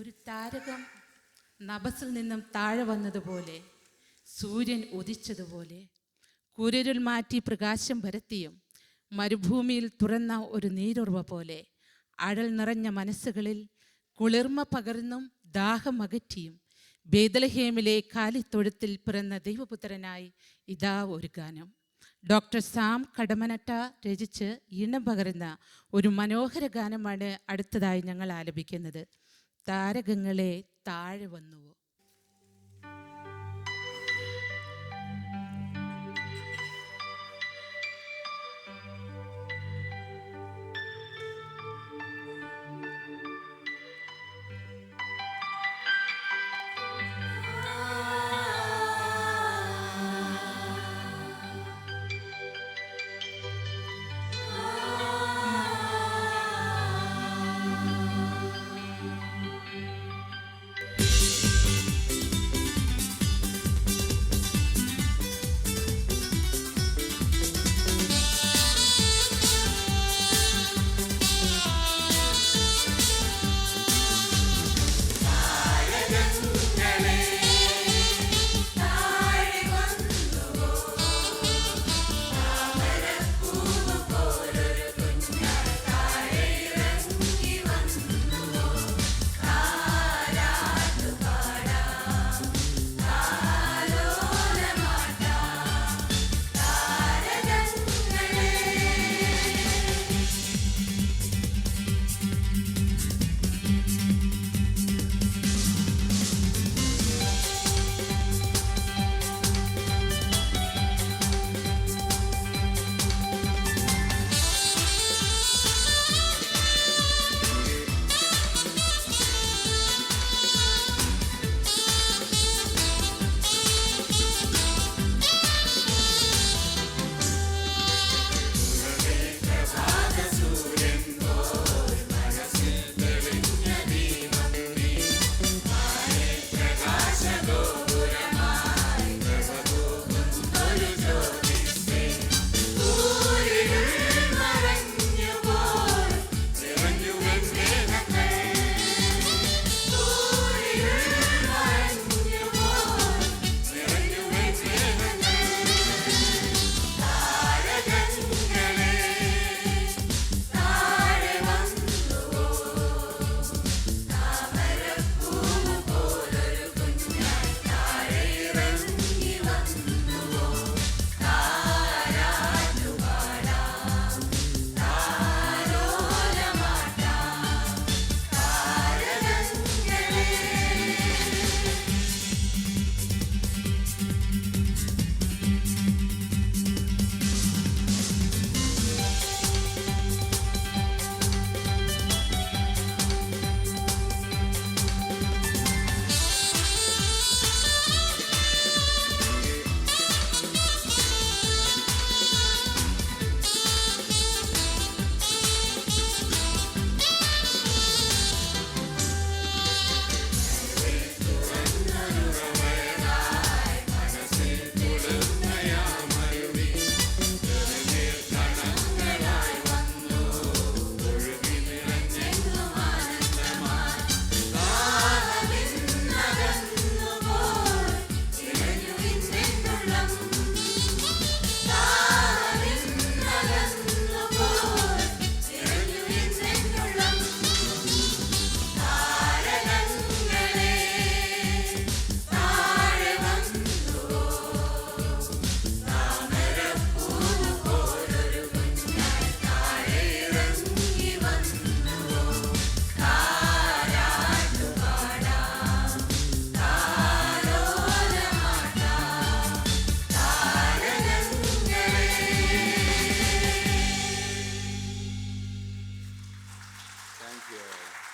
ഒരു താരകം നഭസിൽ നിന്നും താഴെ വന്നതുപോലെ സൂര്യൻ ഉദിച്ചതുപോലെ കുരരുൾ മാറ്റി പ്രകാശം പരത്തിയും മരുഭൂമിയിൽ തുറന്ന ഒരു നീരുറവ പോലെ അഴൽ നിറഞ്ഞ മനസ്സുകളിൽ കുളിർമ പകർന്നും ദാഹം അകറ്റിയും ബേദലഹേമിലെ കാലിത്തൊഴുത്തിൽ പിറന്ന ദൈവപുത്രനായി ഇതാ ഒരു ഗാനം. ഡോക്ടർ സാം കടമനട്ട രചിച്ച് ഇണം പകരുന്ന ഒരു മനോഹര ഗാനമാണ് അടുത്തതായി ഞങ്ങൾ ആലപിക്കുന്നത്. താരകങ്ങളെ താഴെ വന്നുവോ? good.